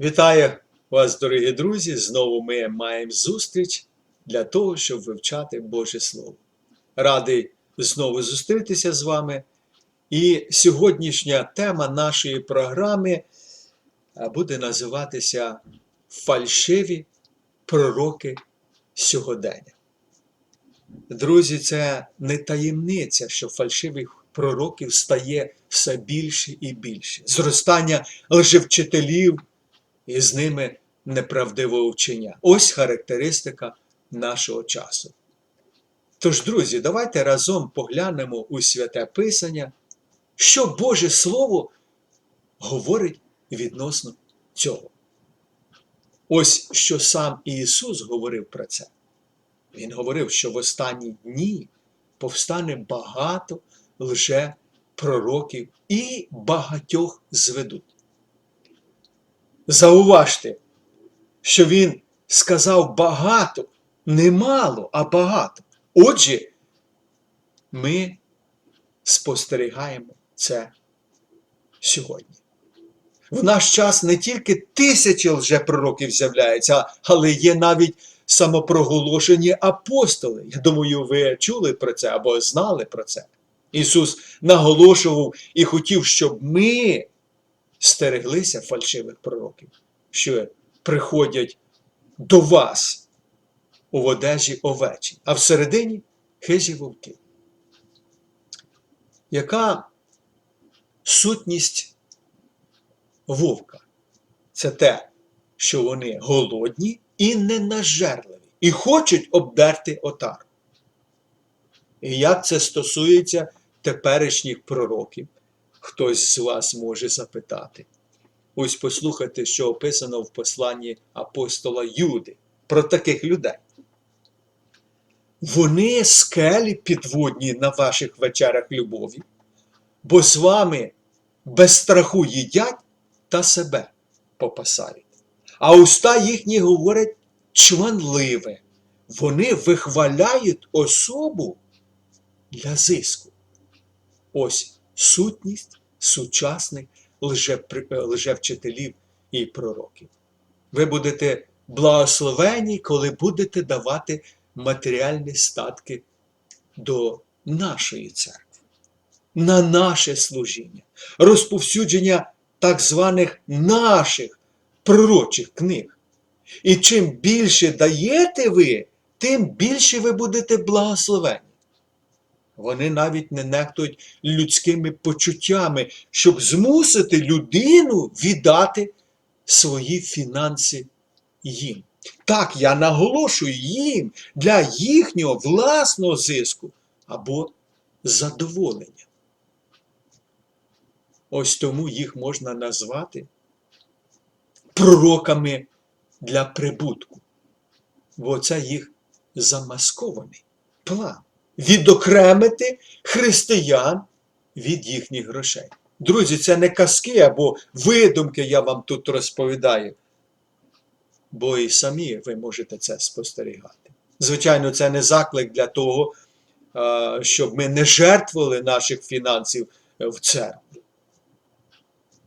Вітаю вас, дорогі друзі! Знову ми маємо зустріч для того, щоб вивчати Боже Слово. Радий знову зустрітися з вами. І сьогоднішня тема нашої програми буде називатися Фальшиві пророки сьогодення. Друзі, це не таємниця, що фальшивих пророків стає все більше і більше. Зростання лжевчителів і з ними неправдивого вчення. Ось характеристика нашого часу. Тож, друзі, давайте разом поглянемо у святе Писання, що Боже Слово говорить відносно цього. Ось що сам Ісус говорив про це. Він говорив, що в останні дні повстане багато лже пророків і багатьох зведуть. Зауважте, що він сказав багато, не мало, а багато. Отже, ми спостерігаємо це сьогодні. В наш час не тільки тисячі лжепророків з'являються, але є навіть самопроголошені апостоли. Я думаю, ви чули про це або знали про це. Ісус наголошував і хотів, щоб ми стереглися фальшивих пророків, що приходять до вас у одежі овечі, а всередині хижі вовки. Яка сутність вовка? Це те, що вони голодні і ненажерливі, і хочуть обдерти отар. І як це стосується теперішніх пророків? Хтось з вас може запитати. Ось послухайте, що описано в посланні апостола Юди про таких людей. Вони скелі підводні на ваших вечерах любові, бо з вами без страху їдять та себе попасають. А уста їхні говорять чванливе. Вони вихваляють особу для зиску. Ось сутність сучасних лжевчителів і пророків. Ви будете благословені, коли будете давати матеріальні статки до нашої церкви, на наше служіння, розповсюдження так званих наших пророчих книг. І чим більше даєте ви, тим більше ви будете благословені. Вони навіть не нехтують людськими почуттями, щоб змусити людину віддати свої фінанси їм. Так, я наголошую їм для їхнього власного зиску або задоволення. Ось тому їх можна назвати пророками для прибутку, бо це їх замаскований план відокремити християн від їхніх грошей. Друзі, це не казки або видумки я вам тут розповідаю, бо і самі ви можете це спостерігати. Звичайно, це не заклик для того, щоб ми не жертвували наших фінансів в церкву.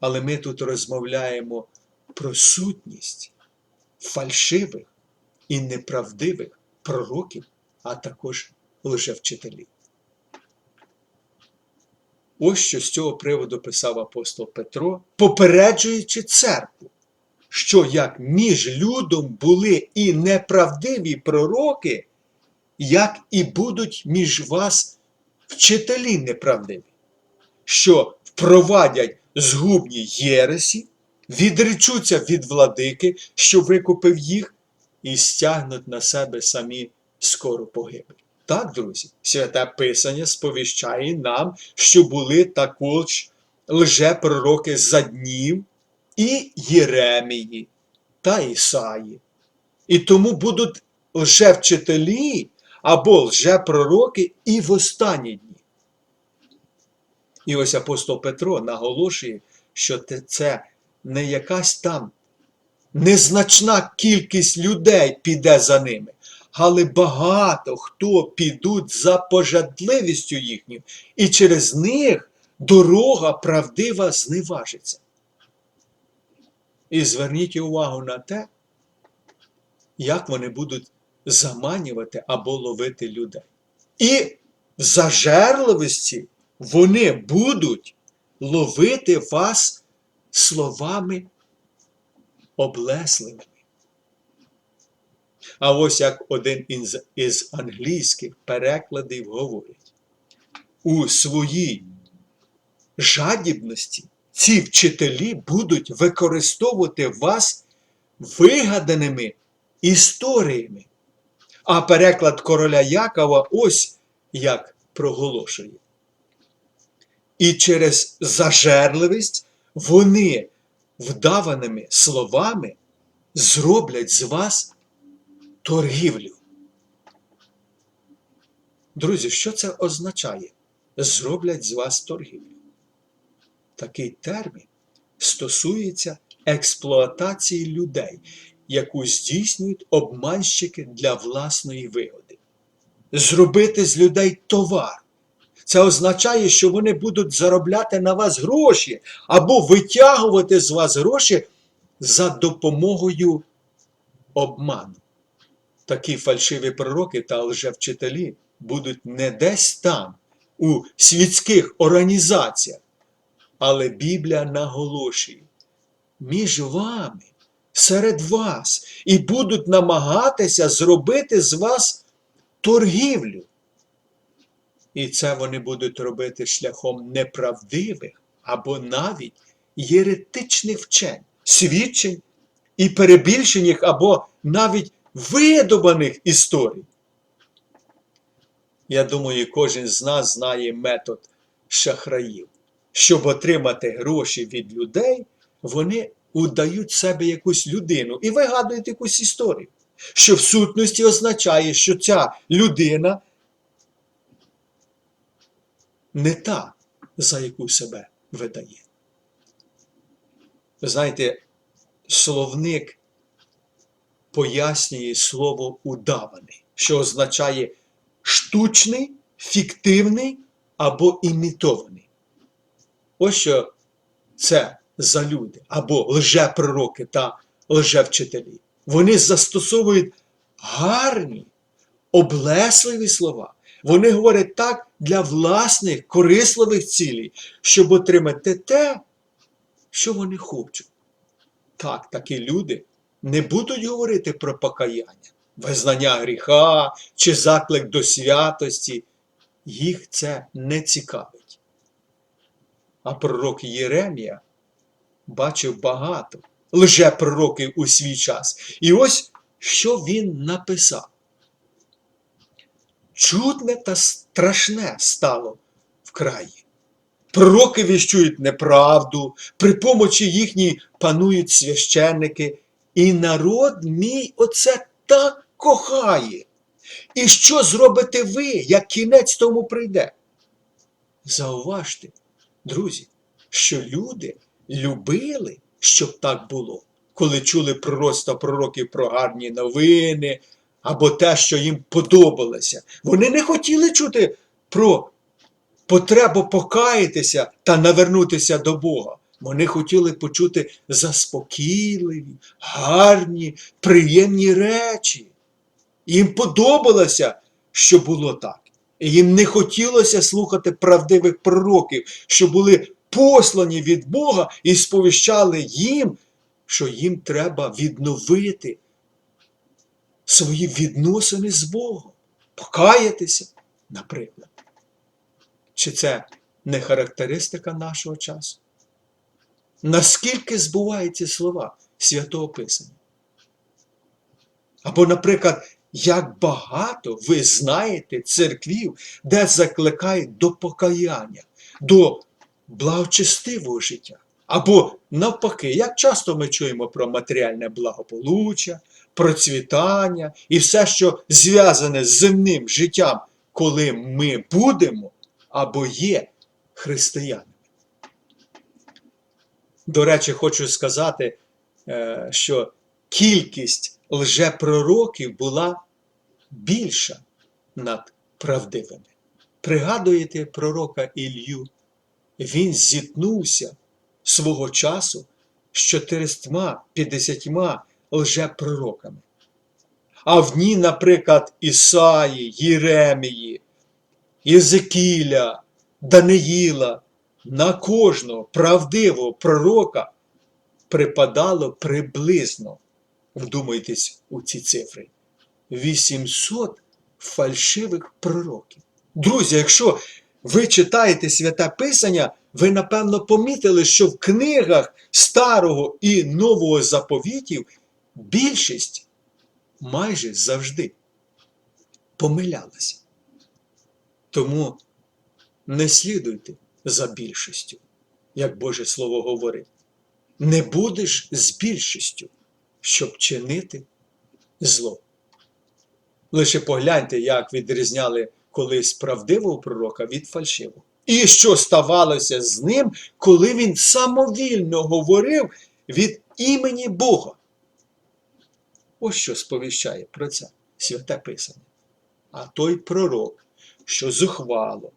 Але ми тут розмовляємо про сутність фальшивих і неправдивих пророків, а також лжевчителів. Ось що з цього приводу писав апостол Петро, попереджуючи церкву, що як між людом були і неправдиві пророки, як і будуть між вас вчителі неправдиві, що впровадять згубні єресі, відречуться від владики, що викупив їх, і стягнуть на себе самі скору погибель. Так, друзі, святе Писання сповіщає нам, що були також лжепророки за днів і Єремії та Ісаї. І тому будуть лжевчителі або лжепророки і в останні дні. І ось апостол Петро наголошує, що це не якась там незначна кількість людей піде за ними, але багато хто підуть за пожадливістю їхню, і через них дорога правдива зневажиться. І зверніть увагу на те, як вони будуть заманювати або ловити людей. І в зажерливості вони будуть ловити вас словами облесливими. А ось як один із, англійських перекладів говорить, у своїй жадібності ці вчителі будуть використовувати вас вигаданими історіями. А переклад короля Якова ось як проголошує. І через зажерливість вони вдаваними словами зроблять з вас торгівлю. Друзі, що це означає? Зроблять з вас торгівлю. Такий термін стосується експлуатації людей, яку здійснюють обманщики для власної вигоди. Зробити з людей товар. Це означає, що вони будуть заробляти на вас гроші або витягувати з вас гроші за допомогою обману. Такі фальшиві пророки та лжевчителі будуть не десь там, у світських організаціях, але Біблія наголошує між вами, серед вас, і будуть намагатися зробити з вас торгівлю. І це вони будуть робити шляхом неправдивих або навіть єретичних вчень, свідчень і перебільшених або навіть видобаних історій. Я думаю, кожен з нас знає метод шахраїв. Щоб отримати гроші від людей, вони удають себе якусь людину і вигадують якусь історію, що в сутності означає, що ця людина не та, за яку себе видає. Ви знаєте, словник пояснює слово удаваний, що означає штучний, фіктивний або імітований. Ось що це за люди, або лжепророки та лжевчителі. Вони застосовують гарні, облесливі слова. Вони говорять так для власних корисливих цілей, щоб отримати те, що вони хочуть. Так, такі люди не будуть говорити про покаяння, визнання гріха чи заклик до святості. Їх це не цікавить. А пророк Єремія бачив багато лжепророків у свій час. І ось що він написав. Чудне та страшне стало в краї. Пророки віщують неправду, при помочі їхній панують священники, і народ мій оце так кохає. І що зробите ви, як кінець тому прийде? Зауважте, друзі, що люди любили, щоб так було, коли чули пророцтва пророків про гарні новини або те, що їм подобалося. Вони не хотіли чути про потребу покаятися та навернутися до Бога. Вони хотіли почути заспокійливі, гарні, приємні речі. Їм подобалося, що було так. Їм не хотілося слухати правдивих пророків, що були послані від Бога і сповіщали їм, що їм треба відновити свої відносини з Богом, покаятися, наприклад. Чи це не характеристика нашого часу? Наскільки збуваються слова Святого Писання? Або, наприклад, як багато ви знаєте церквів, де закликають до покаяння, до благочестивого життя. Або навпаки, як часто ми чуємо про матеріальне благополуччя, процвітання і все, що зв'язане з земним життям, коли ми будемо або є християнами. До речі, хочу сказати, е, що кількість лжепророків була більша над правдивими. Пригадуєте пророка Ілью? Він зіткнувся свого часу з 450 лжепророками. А в ній, наприклад, Ісаї, Єремії, Єзекіля, Даниїла, на кожного правдивого пророка припадало приблизно, вдумайтесь у ці цифри, 800 фальшивих пророків. Друзі, якщо ви читаєте святе Писання, ви напевно помітили, що в книгах Старого і Нового заповітів більшість майже завжди помилялася. Тому не слідуйте за більшістю, як Боже Слово говорить. Не будеш з більшістю, щоб чинити зло. Лише погляньте, як відрізняли колись правдивого пророка від фальшивого. І що ставалося з ним, коли він самовільно говорив від імені Бога. Ось що сповіщає про це святе Писання. А той пророк, що зухвало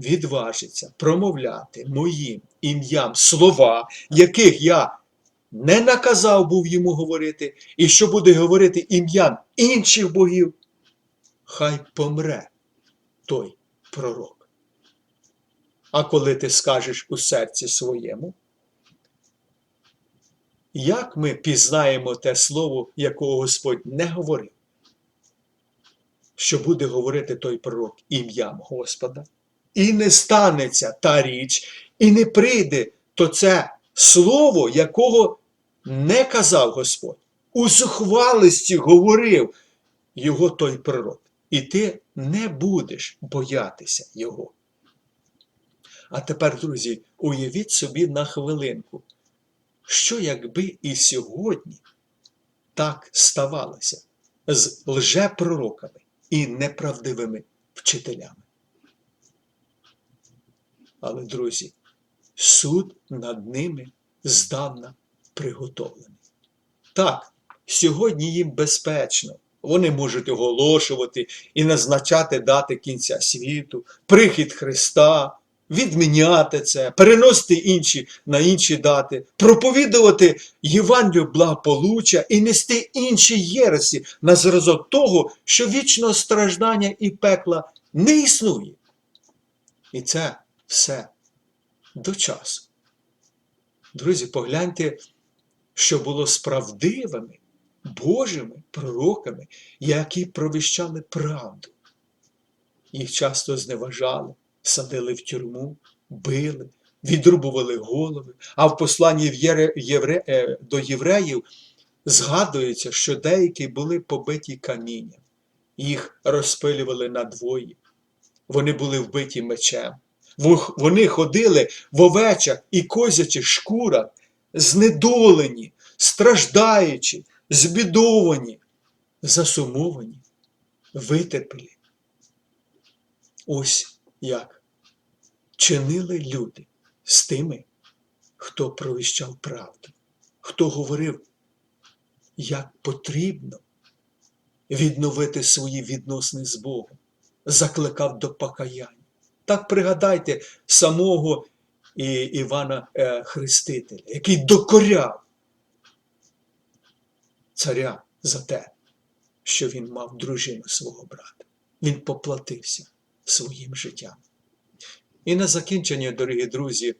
відважиться промовляти моїм ім'ям слова, яких я не наказав був йому говорити, і що буде говорити ім'ям інших богів, хай помре той пророк. А коли ти скажеш у серці своєму, як ми пізнаємо те слово, якого Господь не говорив, що буде говорити той пророк ім'ям Господа, і не станеться та річ, і не прийде то це слово, якого не казав Господь. У зухвалості говорив його той пророк. І ти не будеш боятися його. А тепер, друзі, уявіть собі на хвилинку, що якби і сьогодні так ставалося з лжепророками і неправдивими вчителями. Але, друзі, суд над ними здавна приготовлений. Так, сьогодні їм безпечно. Вони можуть оголошувати і назначати дати кінця світу, прихід Христа, відміняти це, переносити інші на інші дати, проповідувати Євангелію благополуччя і нести інші єресі на зразок того, що вічного страждання і пекла не існує. І це все до часу. Друзі, погляньте, що було з правдивими Божими пророками, які провіщали правду. Їх часто зневажали, садили в тюрму, били, відрубували голови. А в посланні в Єре, Євре, е, до євреїв згадується, що деякі були побиті камінням, їх розпилювали на двоє. Вони були вбиті мечем. Вони ходили в овечах і козячих шкурах, знедолені, страждаючи, збідовані, засумовані, витерпілі. Ось як чинили люди з тими, хто провіщав правду, хто говорив, як потрібно відновити свої відносини з Богом, закликав до покаяння. Так пригадайте самого Івана е, Хрестителя, який докоряв царя за те, що він мав дружину свого брата. Він поплатився своїм життям. І на закінчення, дорогі друзі,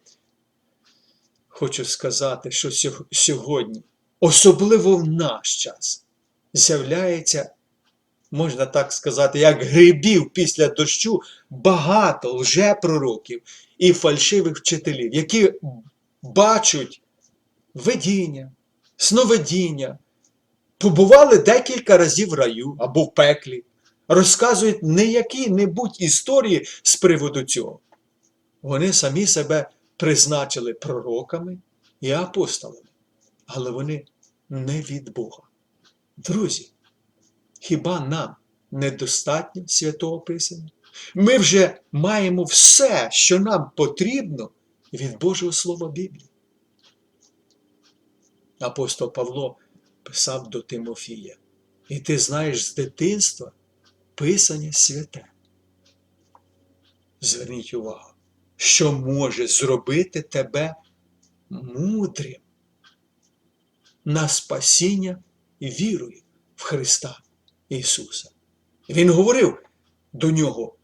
хочу сказати, що сьогодні, особливо в наш час, з'являється, можна так сказати, як грибів після дощу, багато лжепророків і фальшивих вчителів, які бачать видіння, сновидіння, побували декілька разів в раю або в пеклі, розказують не які-небудь історії з приводу цього. Вони самі себе призначили пророками і апостолами, але вони не від Бога. Друзі, хіба нам недостатньо святого Писання? Ми вже маємо все, що нам потрібно від Божого Слова Біблії. Апостол Павло писав до Тимофія. І ти знаєш з дитинства Писання святе. Зверніть увагу, що може зробити тебе мудрим на спасіння вірою в Христа Ісуса. Він говорив до нього,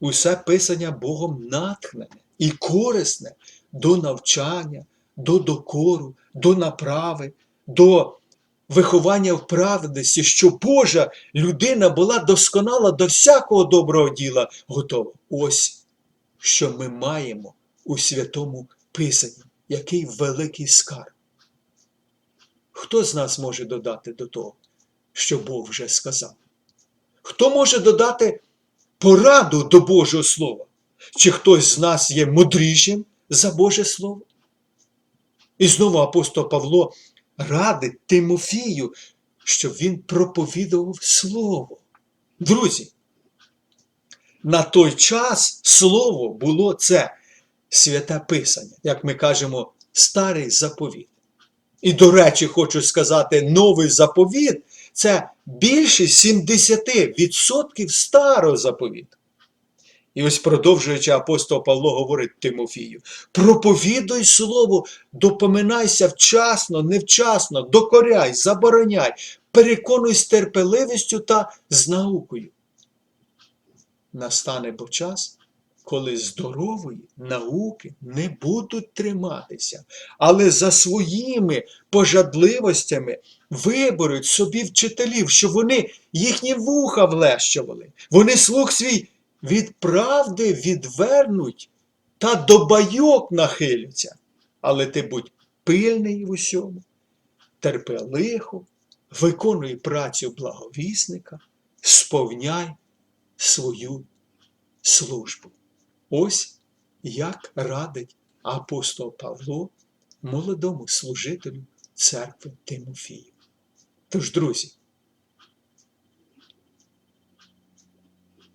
усе писання Богом натхнене і корисне до навчання, до докору, до направи, до виховання в праведності, що Божа людина була досконала до всякого доброго діла готова. Ось що ми маємо у святому Писанні, який великий скарб. Хто з нас може додати до того, що Бог вже сказав? Хто може додати пораду до Божого Слова? Чи хтось з нас є мудрішим за Боже Слово? І знову апостол Павло радить Тимофію, щоб він проповідував Слово. Друзі, на той час Слово було це святе Писання, як ми кажемо, старий заповіт. І, до речі, хочу сказати, новий заповіт це більше 70% старого заповіту. І ось продовжуючи апостол Павло говорить Тимофію: проповідуй слово, допоминайся вчасно, невчасно, докоряй, забороняй, переконуй з терпеливістю та з наукою. Настане бо час, коли здорової науки не будуть триматися, але за своїми пожадливостями виберуть собі вчителів, щоб вони їхні вуха влещували. Вони слух свій від правди відвернуть та до байок нахиляться. Але ти будь пильний в усьому, терпи лихо, виконуй працю благовісника, сповняй свою службу. Ось як радить апостол Павло молодому служителю церкви Тимофію. Тож, друзі,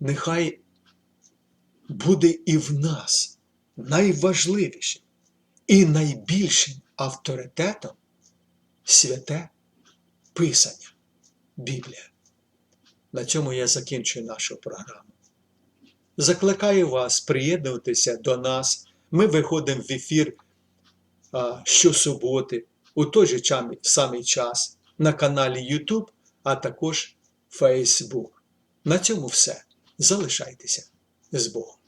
нехай буде і в нас найважливішим і найбільшим авторитетом святе Писання Біблія. На цьому я закінчую нашу програму. Закликаю вас приєднуватися до нас. Ми виходимо в ефір а, щосуботи, у той же самий час на каналі YouTube, а також Facebook. На цьому все. Залишайтеся з Богом.